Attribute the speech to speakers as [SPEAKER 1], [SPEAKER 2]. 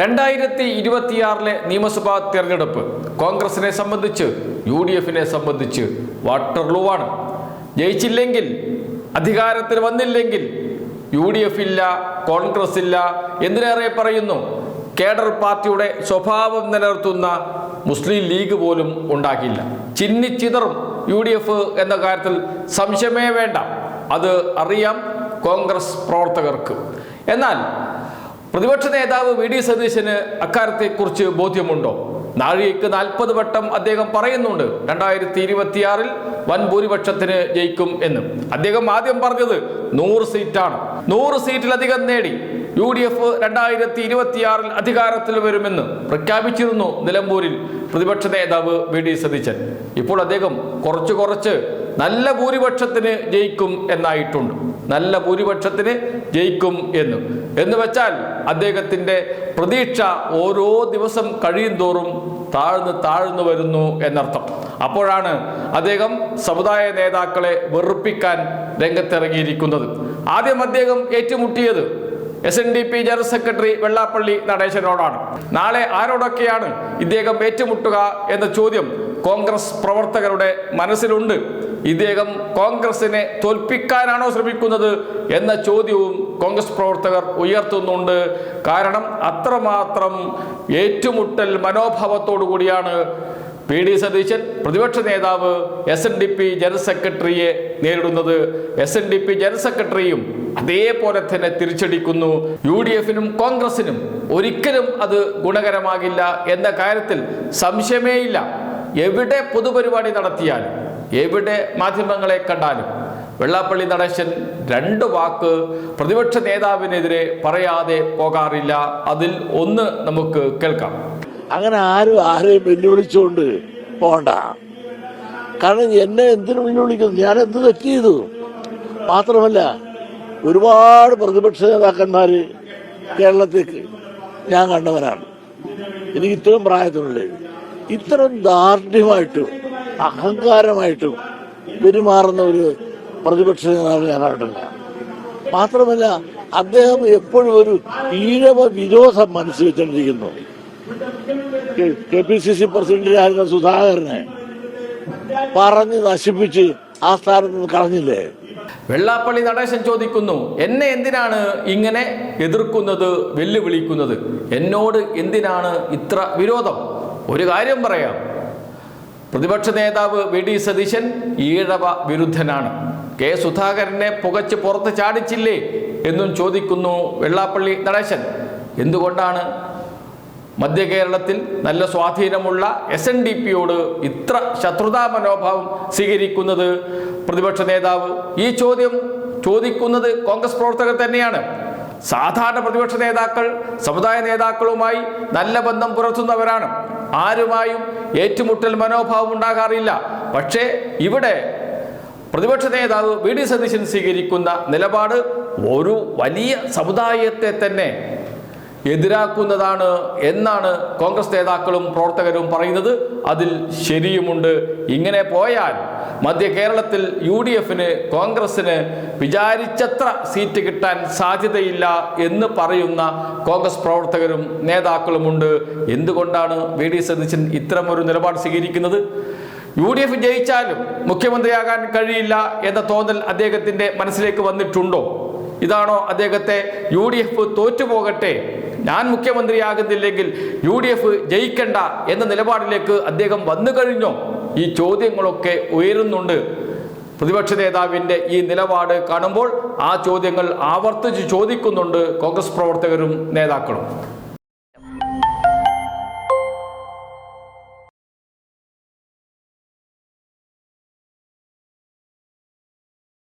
[SPEAKER 1] രണ്ടായിരത്തി ഇരുപത്തിയാറിലെ നിയമസഭാ തിരഞ്ഞെടുപ്പ് കോൺഗ്രസിനെ സംബന്ധിച്ച് യു ഡി എഫിനെ സംബന്ധിച്ച് വാട്ടർലൂവാണ്. ജയിച്ചില്ലെങ്കിൽ അധികാരത്തിൽ വന്നില്ലെങ്കിൽ യു ഡി എഫ് ഇല്ല കോൺഗ്രസ് ഇല്ല എന്തിനേറെ പറയുന്നു? കേഡർ പാർട്ടിയുടെ സ്വഭാവം നിലനിർത്തുന്ന മുസ്ലിം ലീഗ് പോലും ഉണ്ടാക്കില്ല ചിന്നിച്ചിതറും യു ഡി എഫ് എന്ന കാര്യത്തിൽ സംശയമേ വേണ്ട. അത് അറിയാം കോൺഗ്രസ് പ്രവർത്തകർക്ക്. എന്നാൽ പ്രതിപക്ഷ നേതാവ് വി ഡി സതീശന് അക്കാര്യത്തെക്കുറിച്ച് ബോധ്യമുണ്ടോ? നാഴികയ്ക്ക് നാൽപ്പത് വട്ടം അദ്ദേഹം പറയുന്നുണ്ട് രണ്ടായിരത്തി ഇരുപത്തിയാറിൽ വൻ ഭൂരിപക്ഷത്തിന് ജയിക്കും എന്ന്. അദ്ദേഹം ആദ്യം പറഞ്ഞത് നൂറ് സീറ്റാണ്. നൂറ് സീറ്റിലധികം നേടി യു ഡി എഫ് രണ്ടായിരത്തി ഇരുപത്തിയാറിൽ അധികാരത്തിൽ വരുമെന്ന് പ്രഖ്യാപിച്ചിരുന്നു നിലമ്പൂരിൽ പ്രതിപക്ഷ നേതാവ് വി ഡി സതീശൻ. ഇപ്പോൾ അദ്ദേഹം കുറച്ച് കുറച്ച് നല്ല ഭൂരിപക്ഷത്തിന് ജയിക്കും എന്നായിട്ടുണ്ട്. നല്ല ഭൂരിപക്ഷത്തിന് ജയിക്കും എന്ന്. എന്ന് വെച്ചാൽ അദ്ദേഹത്തിന്റെ പ്രതീക്ഷ ഓരോ ദിവസം കഴിയും തോറും താഴ്ന്ന് താഴ്ന്നു വരുന്നു എന്നർത്ഥം. അപ്പോഴാണ് അദ്ദേഹം സമുദായ നേതാക്കളെ വെറുപ്പിക്കാൻ രംഗത്തിറങ്ങിയിരിക്കുന്നത്. ആദ്യം അദ്ദേഹം ഏറ്റുമുട്ടിയത് S N D P general secretary Vellappally നടേശനോടാണ്. നാളെ ആരോടൊക്കെയാണ് ഇദ്ദേഹം ഏറ്റുമുട്ടുക എന്ന ചോദ്യം കോൺഗ്രസ് പ്രവർത്തകരുടെ മനസ്സിലുണ്ട്. ഇദ്ദേഹം കോൺഗ്രസിനെ തോൽപ്പിക്കാനാണോ ശ്രമിക്കുന്നത് എന്ന ചോദ്യവും കോൺഗ്രസ് പ്രവർത്തകർ ഉയർത്തുന്നുണ്ട്. കാരണം അത്രമാത്രം ഏറ്റുമുട്ടൽ മനോഭാവത്തോടു കൂടിയാണ് പി ഡി സതീശൻ പ്രതിപക്ഷ നേതാവ് S N D P general സെക്രട്ടറിയെ നേരിടുന്നത്. S N D P general സെക്രട്ടറിയും അതേപോലെ തന്നെ തിരിച്ചടിക്കുന്നു. യു ഡി എഫിനും കോൺഗ്രസിനും ഒരിക്കലും അത് ഗുണകരമാകില്ല എന്ന കാര്യത്തിൽ സംശയമേയില്ല. എവിടെ പൊതുപരിപാടി നടത്തിയാലും എവിടെ മാധ്യമങ്ങളെ കണ്ടാലും വെള്ളാപ്പള്ളി നടേശൻ രണ്ട് വാക്ക് പ്രതിപക്ഷ നേതാവിനെതിരെ പറയാതെ പോകാറില്ല. അതിൽ ഒന്ന് നമുക്ക് കേൾക്കാം.
[SPEAKER 2] അങ്ങനെ ആരും ആരെയും വെല്ലുവിളിച്ചുകൊണ്ട് പോണ്ട. കാരണം എന്നെ എന്തിനു വെല്ലുവിളിക്കുന്നു? ഞാൻ എന്ത് തെറ്റ് ചെയ്തു? മാത്രമല്ല ഒരുപാട് പ്രതിപക്ഷ നേതാക്കന്മാർ കേരളത്തിലേക്ക് ഞാൻ കണ്ടവനാണ് എനിക്ക് ഇത്രയും പ്രായത്തിനുള്ളിൽ ഇത്തരം ദാർഢ്യമായിട്ടും അഹങ്കാരമായിട്ടും പെരുമാറുന്ന ഒരു പ്രതിപക്ഷ നേതാവ് ഞാൻ കണ്ടിട്ടില്ല മാത്രമല്ല അദ്ദേഹം എപ്പോഴും ഒരു ഈഴവ വിരോധം മനസ്സിൽ വെച്ചിരിക്കുന്നു കെ പി സി സി പ്രസിഡന്റിനായിരുന്ന സുധാകരനെ പറഞ്ഞ് നശിപ്പിച്ച് ആ സ്ഥാനത്ത് നിന്ന് കളഞ്ഞില്ലേ?
[SPEAKER 1] വെള്ളാപ്പള്ളി നടേശൻ ചോദിക്കുന്നു എന്നെ എന്തിനാണ് ഇങ്ങനെ എതിർക്കുന്നത് വെല്ലുവിളിക്കുന്നത്? എന്നോട് എന്തിനാണ് ഇത്ര വിരോധം? ഒരു കാര്യം പറയാം. പ്രതിപക്ഷ നേതാവ് വി ഡി സതീശൻ ഈഴവ വിരുദ്ധനാണ്. കെ സുധാകരനെ പുകച്ച് പുറത്ത് ചാടിച്ചില്ലേ എന്നും ചോദിക്കുന്നു വെള്ളാപ്പള്ളി നടേശൻ. എന്തുകൊണ്ടാണ് മധ്യ കേരളത്തിൽ നല്ല സ്വാധീനമുള്ള എസ് എൻ ഡി പിയോട് ഇത്ര ശത്രുതാ മനോഭാവം സ്വീകരിക്കുന്നത്? പ്രതിപക്ഷ നേതാവ് ഈ ചോദ്യം ചോദിക്കുന്നത് കോൺഗ്രസ് പ്രവർത്തകർ തന്നെയാണ്. സാധാരണ പ്രതിപക്ഷ നേതാക്കൾ സമുദായ നേതാക്കളുമായി നല്ല ബന്ധം പുലർത്തുന്നവരാണ്. ആരുമായും ഏറ്റുമുട്ടൽ മനോഭാവം ഉണ്ടാകാറില്ല. പക്ഷേ ഇവിടെ പ്രതിപക്ഷ നേതാവ് വി ഡി സതീശൻ സ്വീകരിക്കുന്ന നിലപാട് ഒരു വലിയ സമുദായത്തെ തന്നെ എതിരാക്കുന്നതാണ് എന്നാണ് കോൺഗ്രസ് നേതാക്കളും പ്രവർത്തകരും പറയുന്നത്. അതിൽ ശരിയുമുണ്ട്. ഇങ്ങനെ പോയാൽ മധ്യ കേരളത്തിൽ യു ഡി എഫിന് കോൺഗ്രസിന് വിചാരിച്ചത്ര സീറ്റ് കിട്ടാൻ സാധ്യതയില്ല എന്ന് പറയുന്ന കോൺഗ്രസ് പ്രവർത്തകരും നേതാക്കളുമുണ്ട്. എന്തുകൊണ്ടാണ് വി ഡി സതീശൻ ഇത്തരമൊരു നിലപാട് സ്വീകരിക്കുന്നത്? യു ഡി എഫ് ജയിച്ചാലും മുഖ്യമന്ത്രിയാകാൻ കഴിയില്ല എന്ന തോന്നൽ അദ്ദേഹത്തിന്റെ മനസ്സിലേക്ക് വന്നിട്ടുണ്ടോ? ഇതാണോ അദ്ദേഹത്തെ യു ഡി എഫ് തോറ്റുപോകട്ടെ ഞാൻ മുഖ്യമന്ത്രിയാകുന്നില്ലെങ്കിൽ യു ഡി എഫ് ജയിക്കണ്ട എന്ന നിലപാടിലേക്ക് അദ്ദേഹം വന്നു കഴിഞ്ഞോ. ഈ ചോദ്യങ്ങളൊക്കെ ഉയരുന്നുണ്ട്. പ്രതിപക്ഷ നേതാവിന്റെ ഈ നിലപാട് കാണുമ്പോൾ ആ ചോദ്യങ്ങൾ ആവർത്തിച്ച് ചോദിക്കുന്നുണ്ട് കോൺഗ്രസ് പ്രവർത്തകരും നേതാക്കളും.